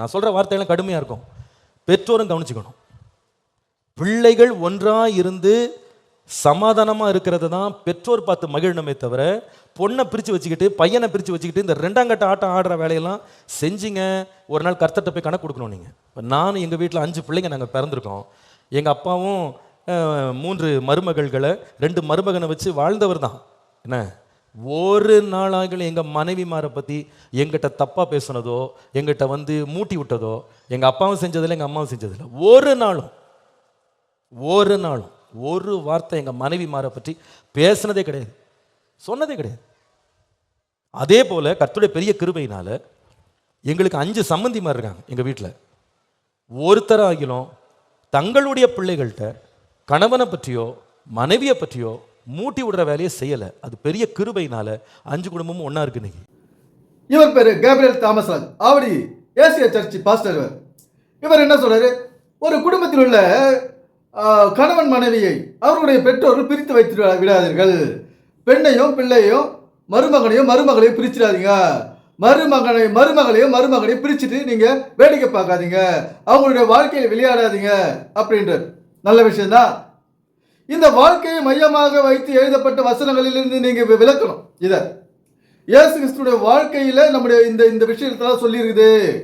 நான் சொல்கிற வார்த்தையெல்லாம் கடுமையாக இருக்கும். பெற்றோரும் கவனிச்சுக்கணும். பிள்ளைகள் ஒன்றாக இருந்து சமாதானமாக இருக்கிறது தான் பெற்றோர் பார்த்து மகிழணுமே தவிர பொண்ணை பிரித்து வச்சுக்கிட்டு பையனை பிரித்து வச்சுக்கிட்டு இந்த ரெண்டாம் கட்ட ஆட்டம் ஆடுற வேலையெல்லாம் செஞ்சீங்க. ஒரு நாள் கர்த்தட்ட போய் கணக்கு கொடுக்கணும் நீங்கள் இப்போ நானும் எங்கள் வீட்டில் அஞ்சு பிள்ளைங்க நாங்கள் பிறந்திருக்கோம். எங்கள் அப்பாவும் மூன்று மருமகள்களை ரெண்டு மருமகனை வச்சு வாழ்ந்தவர் தான். என்ன? ஒரு நாளாக எங்கள் மனைவிமாரை பற்றி எங்கிட்ட தப்பாக பேசுனதோ எங்கிட்ட வந்து மூட்டி விட்டதோ எங்கள் அப்பாவும் செஞ்சதில்லை எங்கள் அம்மாவும் செஞ்சதில்லை. ஒரு நாளும் ஒரு நாளும் ஒரு வார்த்தை எங்கள் மனைவிமாரை பற்றி பேசுனதே கிடையாது. சொன்னதே கிடையாது. அதே போல் கத்துடைய பெரிய கிருபையினால் எங்களுக்கு அஞ்சு சம்மந்தி மாதிரி இருக்காங்க எங்கள் வீட்டில் ஒருத்தராகிலும் தங்களுடைய பிள்ளைகள்கிட்ட கணவனை பற்றியோ மனைவியை பற்றியோ மூட்டி விடுற வேலையை செய்யலை. அது பெரிய கிருபையினால அஞ்சு குடும்பமும் ஒன்றா இருக்கு இன்னைக்கு. இவர் பேரு கேப்ரியல் தாமஸ் ராஜ் ஆவடி ஏசிய சர்ச் பாஸ்டர் இவர். இவர் என்ன சொல்றாரு? ஒரு குடும்பத்தில் உள்ள கணவன் மனைவியை அவர்களுடைய பெற்றோர்கள் பிரித்து வைத்து விடாதீர்கள். பெண்ணையும் பிள்ளையும் மருமகனையும் மருமகளையும் பிரிச்சிடாதீங்க. மருமகனை மருமகளையும் மருமகனையும் பிரிச்சுட்டு நீங்க வேடிக்கை பார்க்காதீங்க. அவங்களுடைய வாழ்க்கையை விளையாடாதீங்க. அப்படின்றார். நல்ல விஷயம்தான். இந்த வாழ்க்கையை மையமாக வைத்து எழுதப்பட்ட வசனங்களிலிருந்து நீங்க விளக்கணும். இதை. இயேசு கிறிஸ்துடைய வாழ்க்கையில நம்முடைய இந்த இந்த விஷயத்தெல்லாம் சொல்லியிருக்குது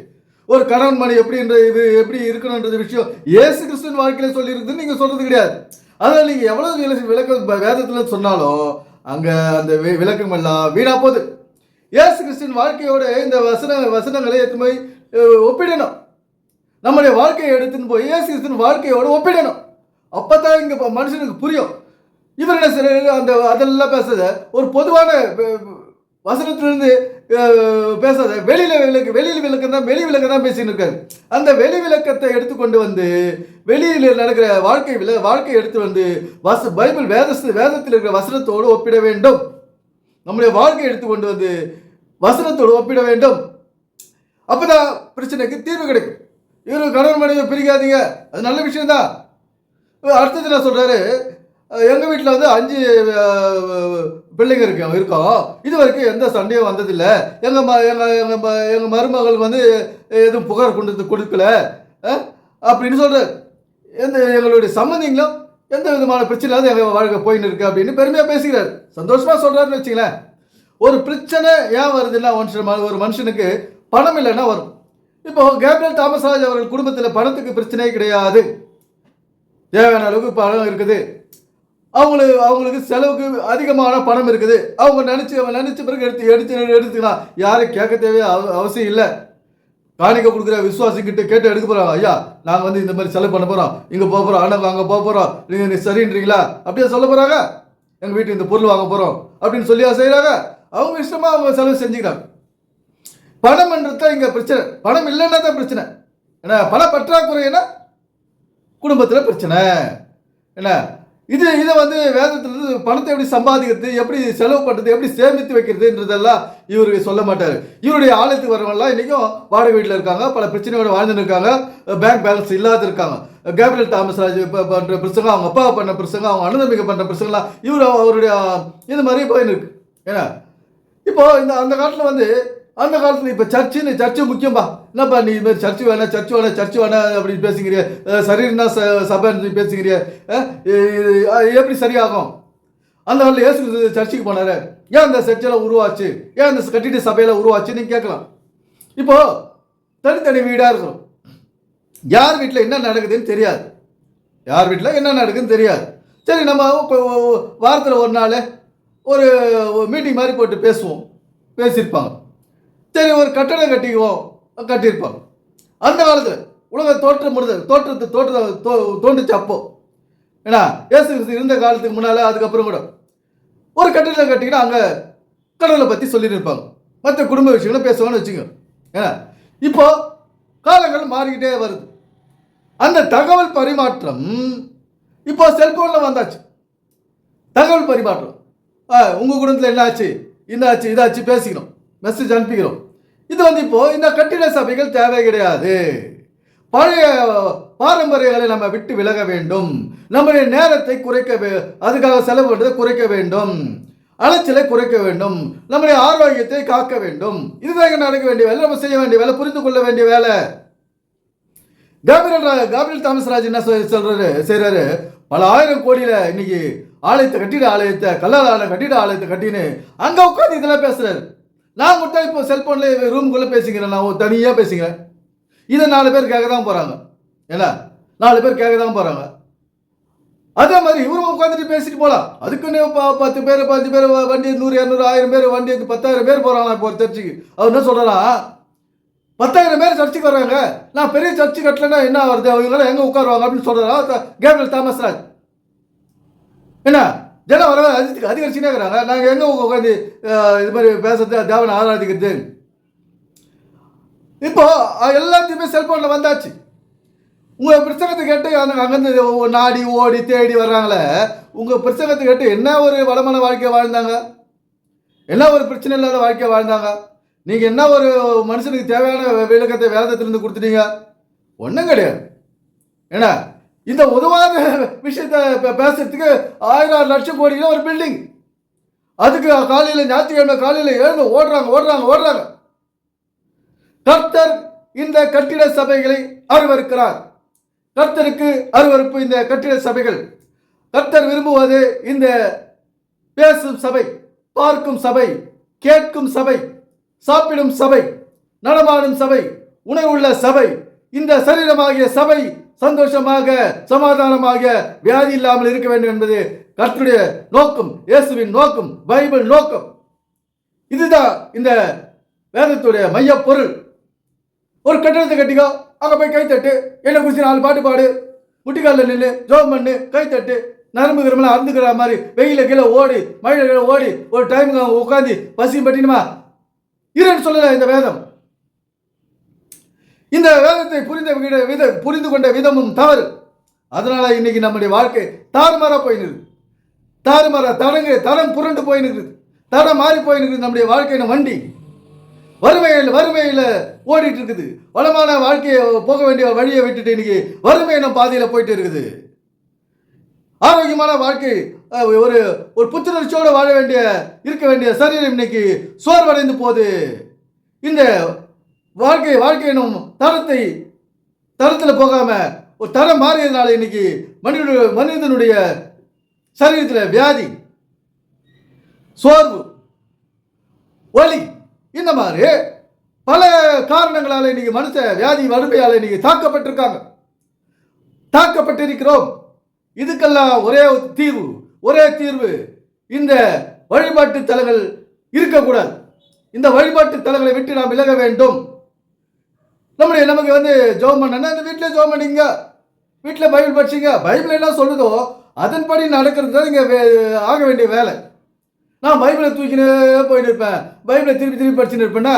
ஒரு கணவன் மணி எப்படின்ற இது எப்படி இருக்கணுன்றது விஷயம் இயேசு கிறிஸ்துவின் வாழ்க்கையில சொல்லியிருக்குதுன்னு நீங்க சொல்றது கிடையாது. அதனால நீங்க எவ்வளவு விளக்க- விளக்கம் வேதத்துல சொன்னாலும் அங்க அந்த வி- விளக்கம் எல்லாம் வீணா போகுது. இயேசு கிறிஸ்துவின் வாழ்க்கையோட இந்த வசன வசனங்களை எடுத்து போய் ஒப்பிடணும். நம்முடைய வாழ்க்கையை எடுத்துன்னு போய் இயேசு கிறிஸ்துவின் வாழ்க்கையோட ஒப்பிடணும். அப்போ தான் இங்கே மனுஷனுக்கு புரியும். இவர் என்ன சில அந்த அதெல்லாம் பேசாத ஒரு பொதுவான வசனத்துலேருந்து வசனத்திலிருந்து பேசாத வெளியில் விளக்கு வெளியில் விளக்கம் தான் வெளி விளக்கம் தான் பேசின்னு இருக்காரு. அந்த வெளி விளக்கத்தை எடுத்துக்கொண்டு வந்து வெளியில் நடக்கிற வாழ்க்கை விள வாழ்க்கையை எடுத்து வந்து வச பைபிள் வேத வேதத்தில் இருக்கிற வசனத்தோடு ஒப்பிட வேண்டும். நம்முடைய வாழ்க்கையை எடுத்துக்கொண்டு வந்து வசனத்தோடு ஒப்பிட வேண்டும். அப்போதான் பிரச்சனைக்கு தீர்வு கிடைக்கும். இவரு கணவன் மனைவி பிரிக்காதீங்க. அது நல்ல விஷயம்தான். அடுத்தது என்ன சொல்கிறாரு எங்கள் வீட்டில் வந்து அஞ்சு பிள்ளைங்க இருக்கு இருக்கோம் இது வரைக்கும் எந்த சண்டையும் வந்ததில்லை. எங்கள் ம எங்கள் எங்கள் ம- மருமகளுக்கு வந்து எதுவும் புகார் கொண்டு வந்து கொடுக்கல. அப்படின்னு சொல்றாரு எந்த எங்களுடைய சம்மந்திங்களும் எந்த விதமான பிரச்சனை இல்லாத எங்கள் வாழ்க்கை போயின்னு இருக்கு அப்படின்னு பெருமையாக பேசுகிறார். சந்தோஷமாக சொல்கிறாருன்னு வச்சுங்களேன் ஒரு பிரச்சனை ஏன் வருதுன்னா மனுஷன் ஒரு மனுஷனுக்கு பணம் இல்லைன்னா வரும். இப்போ கேப்ரியல் தாமஸ் ராஜ் அவர்கள் குடும்பத்தில் பணத்துக்கு பிரச்சனையே கிடையாது. தேவையான அளவுக்கு பணம் இருக்குது. அவங்களுக்கு அவங்களுக்கு செலவுக்கு அதிகமான பணம் இருக்குது. அவங்க நினச்சி நினச்ச பிறகு எடுத்து எடுத்து எடுத்துக்கலாம். யாரும் கேட்க தேவைய அவ- அவசியம் இல்லை. காணிக்க கொடுக்குற விசுவாசிக்கிட்ட கேட்டு எடுக்க போகிறாங்க ஐயா நாங்கள் வந்து இந்த மாதிரி செலவு பண்ண போகிறோம் இங்கே போக போகிறோம் ஆனால் அங்கே போக போகிறோம் நீங்கள் நீ சரின்றீங்களா? அப்படியே சொல்ல போகிறாங்க எங்கள் வீட்டு இந்த பொருள் வாங்க போகிறோம் அப்படின்னு சொல்லியா செய்கிறாங்க அவங்க இஷ்டமாக அவங்க செலவு செஞ்சுக்கிறாங்க. பணம்ன்றது தான் இங்கே பிரச்சனை. பணம் இல்லைன்னா தான் பிரச்சனை. ஏன்னா பண பற்றாக்குறைன்னா குடும்பத்தில் பிரச்சனை. என்ன? இது இதை வந்து வேதத்திலிருந்து பணத்தை எப்படி சம்பாதிக்கிறது எப்படி செலவு பண்ணுறது எப்படி சேமித்து வைக்கிறதுன்றதெல்லாம் இவருக்கு சொல்ல மாட்டார். இவருடைய ஆலயத்துக்கு வரவங்களாம் இன்றைக்கும் வாடகை வீட்டில் இருக்காங்க பல பிரச்சனையோடு வாழ்ந்துருக்காங்க இருக்காங்க பேங்க் பேலன்ஸ் இல்லாத இருக்காங்க. கேப்ரியல் தாமஸ் ராஜ் இப்போ பண்ணுற பிரசங்கம் அவங்க அப்பா பண்ண பிரசங்கம் அவங்க அனுதமிக்க பண்ணுற பிரசங்கலாம் இவர் அவருடைய இது மாதிரி போயின்னு இருக்கு. ஏன்னா இப்போது இந்த அந்த காலத்தில் வந்து அந்த காலத்தில் இப்போ சர்ச்சுன்னு சர்ச்சு முக்கியம்பா என்னப்பா நீ இது மாதிரி சர்ச்சு வேணாம் சர்ச்சு வேணாம் சர்ச்சு வேணாம் அப்படின்னு பேசுங்கிறிய சரீரம்னா ச சபைன்னு பேசுங்கிறிய எப்படி சரியாகும்? அந்த காலத்தில் இயேசு சர்ச்சுக்கு போனார். ஏன் அந்த சர்ச்செல்லாம் உருவாச்சு? ஏன் அந்த கட்டிட சபையில் உருவாச்சு நீங்கள் கேட்கலாம். இப்போ தனித்தனி வீடாக இருக்கும் யார் வீட்டில் என்ன நடக்குதுன்னு தெரியாது. யார் வீட்டில் என்ன நடக்குதுன்னு தெரியாது. சரி நம்ம வாரத்தில் ஒரு நாள் ஒரு மீட்டிங் மாதிரி போட்டு பேசுவோம். பேசியிருப்பாங்க. சரி ஒரு கட்டடம் கட்டிக்குவோம் கட்டியிருப்பாங்க. அந்த காலத்தில் உலக தோற்றம் முடிஞ்ச தோற்றத்து தோற்ற தோ தோன்றுச்சு அப்போ. ஏன்னா இயேசு கிறிஸ்து இருந்த காலத்துக்கு முன்னால் அதுக்கப்புறம் கூட ஒரு கட்டிடம் கட்டிக்கினா அங்கே கடவுளை பற்றி சொல்லியிருப்பாங்க. இருப்பாங்க மற்ற குடும்ப விஷயங்களை பேசுவாங்கன்னு வச்சுங்க ஏன்னா இப்போ காலங்கள் மாறிக்கிட்டே வருது. அந்த தகவல் பரிமாற்றம் இப்போ செல்போனில் வந்தாச்சு. தகவல் பரிமாற்றம். ஆ உங்கள் குடும்பத்தில் என்ன ஆச்சு இந்த ஆச்சு இதாச்சு பேசிக்கிறோம். மெசேஜ் அனுப்பிக்கிறோம். இது வந்து இப்போ இந்த கட்டிட சபைகள் தேவை கிடையாது. பழைய பாரம்பரியங்களை நம்ம விட்டு விலக வேண்டும். நம்முடைய நேரத்தை குறைக்க வே- அதுக்காக செலவு பண்ணுறதை குறைக்க வேண்டும். அலைச்சலை குறைக்க வேண்டும். நம்முடைய ஆரோக்கியத்தை காக்க வேண்டும். இதுதான் நடக்க வேண்டிய வேலை. நம்ம செய்ய வேண்டிய வேலை புரிந்து கொள்ள வேண்டிய வேலை. காபிரியல் ரா- தாமஸ் ராஜ் என்ன சொல்- சொல்றாரு செய்றாரு? பல ஆயிரம் கோடியில இன்னைக்கு ஆலயத்தை கட்டிட ஆலயத்தை கல்லால் ஆலயம் கட்டிட ஆலயத்தை கட்டின்னு அங்கே உட்காந்து இதெல்லாம் பேசுறாரு. நான் மட்டும் இப்போ செல்ஃபோனில் ரூம்குள்ளே பேசிக்கிறேன். நான் தனியாக பேசிக்கிறேன். இதை நாலு பேர் கேட்க தான் போகிறாங்க என்ன? நாலு பேர் கேட்க தான் போகிறாங்க அதே மாதிரி இவரும் உட்காந்துட்டு பேசிட்டு போகலாம் அதுக்குன்னு பத்து பேர் பத்து பேர் வண்டி நூறு இரநூறு ஆயிரம் பேர் வண்டி பத்தாயிரம் பேர் போறாங்களா இப்போ ஒரு சர்ச்சுக்கு. அவர் என்ன சொல்றா பத்தாயிரம் பேர் சர்ச்சுக்கு வர்றாங்க. நான் பெரிய சர்ச்சு கட்டலன்னா என்ன வருது அவங்களாம் எங்கே உட்காருவாங்க அப்படின்னு சொல்கிறாரா கேப்ரியல் தாமஸ் ராஜ். என்ன? ஜனம் வர அதிக அதிகரிச்சுனே இருக்கிறாங்க. நாங்கள் எங்கே உட்காந்து இது மாதிரி பேசுறது தேவனை ஆராதிக்கிறது இப்போ எல்லாத்தையுமே செல்ஃபோனில் வந்தாச்சு. உங்கள் பிரசங்கத்தை கேட்டு அங்கேருந்து நாடி ஓடி தேடி வர்றாங்களே உங்கள் பிரசங்கத்தை கேட்டு என்ன ஒரு வளமான வாழ்க்கையை வாழ்ந்தாங்க? என்ன ஒரு பிரச்சனை இல்லாத வாழ்க்கையை வாழ்ந்தாங்க? நீங்கள் என்ன ஒரு மனுஷனுக்கு தேவையான விளக்கத்தை வேதத்திலிருந்து கொடுத்துட்டீங்க? ஒன்றும் கிடையாது. என்ன இந்த உதவாத விஷயத்த பே- பேசுறதுக்கு ஆயிரம் லட்சம் கோடியில் ஒரு பில்டிங் அதுக்கு காலையில் ஞாயிற்றுக்கிழமை காலையில் எழுந்து ஓடுறாங்க ஓடுறாங்க ஓடுறாங்க. கர்த்தர் இந்த கட்டிட சபைகளை அருவருக்கிறார். கர்த்தருக்கு அருவறுப்பு இந்த கட்டிட சபைகள். கர்த்தர் விரும்புவது இந்த பேசும் சபை பார்க்கும் சபை கேட்கும் சபை சாப்பிடும் சபை நடமாடும் சபை உணவுள்ள சபை இந்த சரீரமாகிய சபை சந்தோஷமாக சமாதானமாக வியாதி இல்லாமல் இருக்க வேண்டும் என்பது கர்த்தருடைய நோக்கம் இயேசுவின் நோக்கம் பைபிள் நோக்கம். இதுதான் இந்த வேதத்துடைய மைய பொருள் ஒரு கட்டடத்தை கட்டிக்கோ அங்கே போய் கைத்தட்டு என்ன குறிச்சு நாலு பாட்டு பாடு முட்டிக்காலில் நின்று ஜோம் பண்ணு கைத்தட்டு நரம்பு கிரமெல்லாம் அறுந்துக்கிற மாதிரி வெயில கீழே ஓடி மழையில கீழே ஓடி ஒரு டைமுக்கு அவங்க உட்காந்து பசி பட்டினுமா இருன்னு சொல்லல இந்த வேதம். இந்த வேதத்தை புரிந்த வித வித புரிந்து கொண்ட விதமும் தவறு அதனால் இன்னைக்கு நம்முடைய வாழ்க்கை தாறுமாறா போயினுது தாறுமாறா தடங்கு தடம் புரண்டு போயினுக்குது தடம் மாறி போயினுக்குது நம்முடைய வாழ்க்கையின் வண்டி. வறுமையில் வறுமையில் ஓடிட்டு இருக்குது. வளமான வாழ்க்கையை போக வேண்டிய வழியை விட்டுட்டு இன்னைக்கு வறுமையின பாதையில் போயிட்டு இருக்குது. ஆரோக்கியமான வாழ்க்கை ஒரு ஒரு புத்துணர்ச்சியோடு வாழ வேண்டிய இருக்க வேண்டிய சரீரம் இன்னைக்கு சோர்வடைந்து போகுது. இந்த வாழ்க்கை வாழ்க்கை எனும் தரத்தை தரத்தில் போகாம ஒரு தரம் மாறியதுனால இன்னைக்கு மனிதனுடைய மனிதனுடைய சரீரத்தில் வியாதி சோர்வு வலி இந்த மாதிரி பல காரணங்களால் இன்னைக்கு மனுஷ வியாதி வறுமையால் இன்னைக்கு தாக்கப்பட்டிருக்காங்க. தாக்கப்பட்டிருக்கிறோம். இதுக்கெல்லாம் ஒரே தீர்வு ஒரே தீர்வு இந்த வழிபாட்டு தலங்கள் இருக்கக்கூடாது. இந்த வழிபாட்டு தலங்களை விட்டு நாம் விலக வேண்டும். நம்முடைய நமக்கு வந்து ஜோம் பண்ணா இந்த வீட்டில் ஜோம் பண்ணிங்க வீட்டில் பைபிள் படிச்சிங்க பைபிள் என்ன சொல்லுதோ அதன்படி நடக்கிறது தான் இங்கே ஆக வேண்டிய வேலை. நான் பைபிளை தூக்கினே போயிட்டு இருப்பேன். பைபிளை திருப்பி திருப்பி படிச்சுட்டு இருப்பேன்னா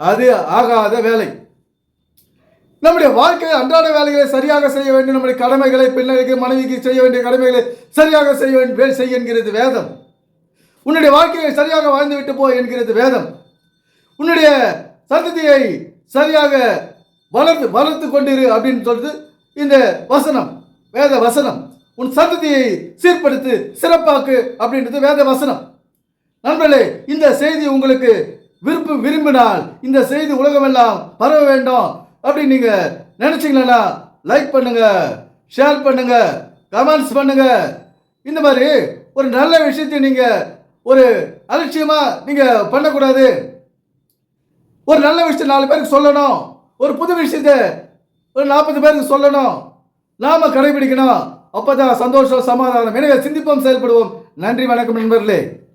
அது ஆகாத வேலை. நம்முடைய வாழ்க்கை அன்றாட வேலைகளை சரியாக செய்ய வேண்டும். நம்முடைய கடமைகளை பிள்ளைகளுக்கு மனைவிக்கு செய்ய வேண்டிய கடமைகளை சரியாக செய்ய வேண்டும் செய்ய என்கிறது வேதம். உன்னுடைய வாழ்க்கையை சரியாக வாழ்ந்து விட்டு போ என்கிறது வேதம். உன்னுடைய சந்ததியை சரியாக வளர்த்து வளர்த்து கொண்டிரு அப்படின்னு சொல்றது இந்த வசனம் வேத வசனம் உன் சந்ததியை சீர்படுத்து சிறப்பாக்கு அப்படின்றது வேத வசனம். நண்பர்களே இந்த செய்தி உங்களுக்கு விருப்பு விரும்பினால் இந்த செய்தி உலகமெல்லாம் பரவ வேண்டும் அப்படின்னு நீங்க நினைச்சீங்களா லைக் பண்ணுங்க ஷேர் பண்ணுங்க கமெண்ட்ஸ் பண்ணுங்க. இந்த மாதிரி ஒரு நல்ல விஷயத்தை நீங்க ஒரு அலட்சியமா நீங்க பண்ணக்கூடாது. ஒரு நல்ல விஷயத்தை நாலு பேருக்கு சொல்லணும். ஒரு புது விஷயத்த ஒரு நாற்பது பேருக்கு சொல்லணும். நாம கடைபிடிக்கணும். அப்பதான் சந்தோஷம் சமாதானம். எனவே சிந்திப்போம் செயல்படுவோம். நன்றி வணக்கம் நண்பர்களே.